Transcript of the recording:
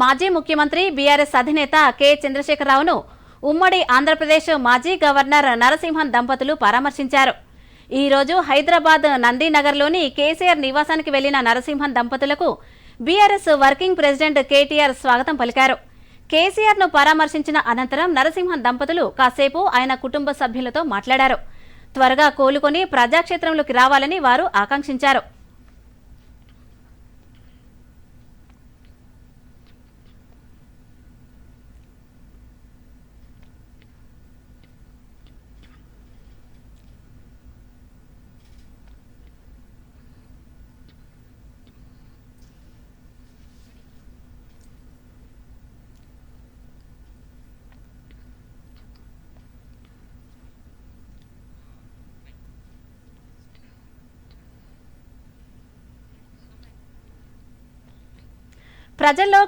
మాజీ ముఖ్యమంత్రి బీఆర్ఎస్ అధినేత కె చంద్రశేఖరరావును ఉమ్మడి ఆంధ్రప్రదేశ్ మాజీ గవర్నర్ నరసింహన్ దంపతులు పరామర్శించారు. ఈ రోజు హైదరాబాద్ నందీనగర్లోని కేసీఆర్ నివాసానికి వెళ్ళిన నరసింహన్ దంపతులకు బీఆర్ఎస్ వర్కింగ్ ప్రెసిడెంట్ కేటీఆర్ స్వాగతం పలికారు. కేసీఆర్ను పరామర్శించిన అనంతరం నరసింహన్ దంపతులు కాసేపు ఆయన కుటుంబ సభ్యులతో మాట్లాడారు. త్వరగా కోలుకొని ప్రజాక్షేత్రంలోకి రావాలని వారు ఆకాంక్షించారు. ప్రజల్లో